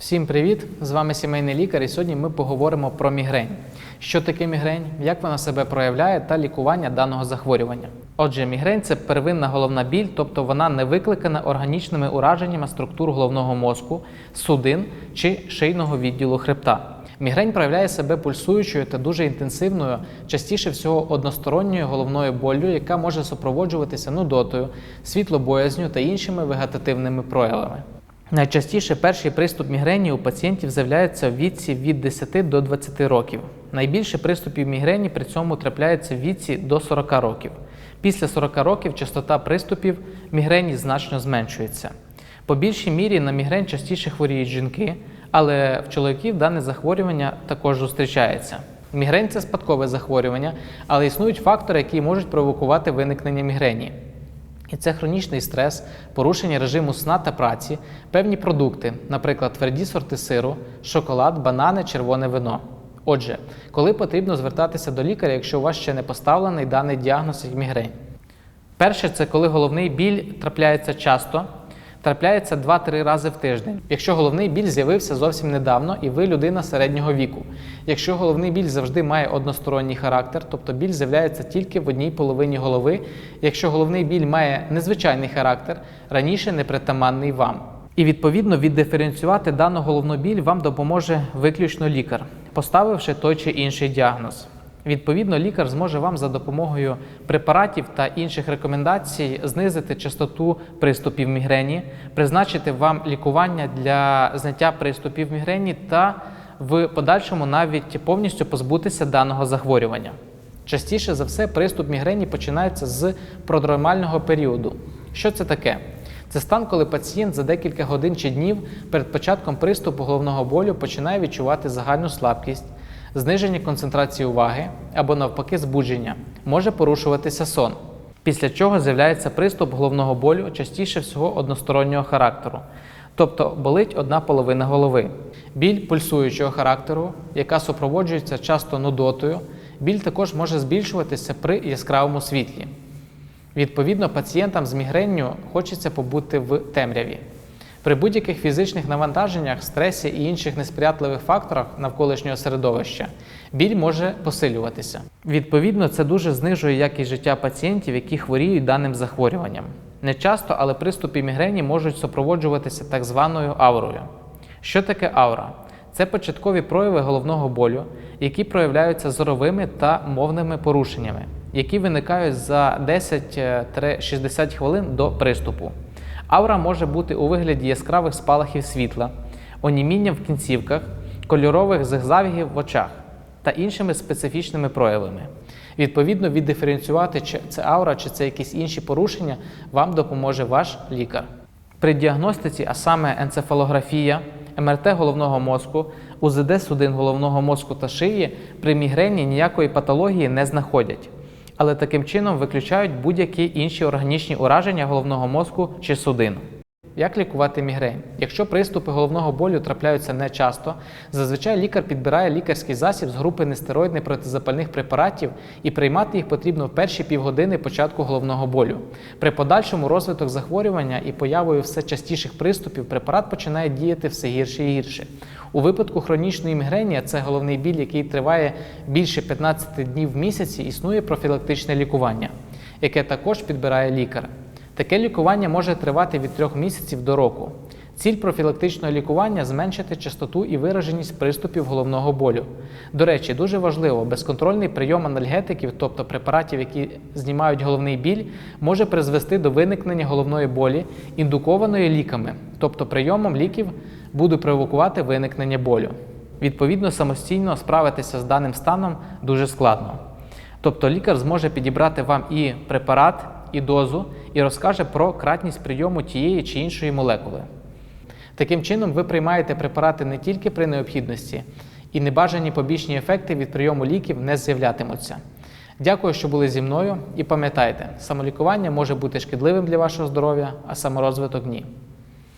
Всім привіт! З вами сімейний лікар, і сьогодні ми поговоримо про мігрень. Що таке мігрень, як вона себе проявляє та лікування даного захворювання. Отже, мігрень це первинна головна біль, тобто вона не викликана органічними ураженнями структур головного мозку, судин чи шийного відділу хребта. Мігрень проявляє себе пульсуючою та дуже інтенсивною, частіше всього односторонньою головною боллю, яка може супроводжуватися нудотою, світлобоязню та іншими вегетативними проявами. Найчастіше перший приступ мігрені у пацієнтів з'являється в віці від 10 до 20 років. Найбільше приступів мігрені при цьому трапляється в віці до 40 років. Після 40 років частота приступів мігрені значно зменшується. По більшій мірі на мігрень частіше хворіють жінки, але в чоловіків дане захворювання також зустрічається. Мігрень це спадкове захворювання, але існують фактори, які можуть провокувати виникнення мігрені. І це хронічний стрес, порушення режиму сна та праці, певні продукти, наприклад, тверді сорти сиру, шоколад, банани, червоне вино. Отже, коли потрібно звертатися до лікаря, якщо у вас ще не поставлений даний діагноз як мігрень? Перше, це коли головний біль трапляється часто, трапляється 2-3 рази в тиждень. Якщо головний біль з'явився зовсім недавно і ви людина середнього віку. Якщо головний біль завжди має односторонній характер, тобто біль з'являється тільки в одній половині голови. Якщо головний біль має незвичайний характер, раніше непритаманний вам. І відповідно віддиференціювати дану головну біль вам допоможе виключно лікар, поставивши той чи інший діагноз. Відповідно, лікар зможе вам за допомогою препаратів та інших рекомендацій знизити частоту приступів мігрені, призначити вам лікування для зняття приступів мігрені та в подальшому навіть повністю позбутися даного захворювання. Частіше за все, приступ мігрені починається з продромального періоду. Що це таке? Це стан, коли пацієнт за декілька годин чи днів перед початком приступу головного болю починає відчувати загальну слабкість, зниження концентрації уваги або навпаки збудження, може порушуватися сон. Після чого з'являється приступ головного болю частіше всього одностороннього характеру, тобто болить одна половина голови. Біль пульсуючого характеру, яка супроводжується часто нудотою, біль також може збільшуватися при яскравому світлі. Відповідно, пацієнтам з мігренню хочеться побути в темряві. При будь-яких фізичних навантаженнях, стресі і інших несприятливих факторах навколишнього середовища біль може посилюватися. Відповідно, це дуже знижує якість життя пацієнтів, які хворіють даним захворюванням. Не часто, але приступи мігрені можуть супроводжуватися так званою аурою. Що таке аура? Це початкові прояви головного болю, які проявляються зоровими та мовними порушеннями, які виникають за 10-60 хвилин до приступу. Аура може бути у вигляді яскравих спалахів світла, оніміння в кінцівках, кольорових зигзавгів в очах та іншими специфічними проявами. Відповідно, віддиференціювати, чи це аура, чи це якісь інші порушення, вам допоможе ваш лікар. При діагностиці, а саме енцефалографія, МРТ головного мозку, УЗД судин головного мозку та шиї при мігрені ніякої патології не знаходять але таким чином виключають будь-які інші органічні ураження головного мозку чи судин. Як лікувати мігрень? Якщо приступи головного болю трапляються не часто, зазвичай лікар підбирає лікарський засіб з групи нестероїдних протизапальних препаратів і приймати їх потрібно в перші півгодини початку головного болю. При подальшому розвиток захворювання і появою все частіших приступів препарат починає діяти все гірше і гірше. У випадку хронічної мігрені, це головний біль, який триває більше 15 днів в місяці, існує профілактичне лікування, яке також підбирає лікар. Таке лікування може тривати від 3 місяців до року. Ціль профілактичного лікування зменшити частоту і вираженість приступів головного болю. До речі, дуже важливо, безконтрольний прийом анальгетиків, тобто препаратів, які знімають головний біль, може призвести до виникнення головної болі, індукованої ліками, тобто прийомом ліків буде провокувати виникнення болю. Відповідно, самостійно справитися з даним станом дуже складно. Тобто лікар зможе підібрати вам і препарат, і дозу, і розкаже про кратність прийому тієї чи іншої молекули. Таким чином, ви приймаєте препарати не тільки при необхідності, і небажані побічні ефекти від прийому ліків не з'являтимуться. Дякую, що були зі мною, і пам'ятайте, самолікування може бути шкідливим для вашого здоров'я, а саморозвиток ні.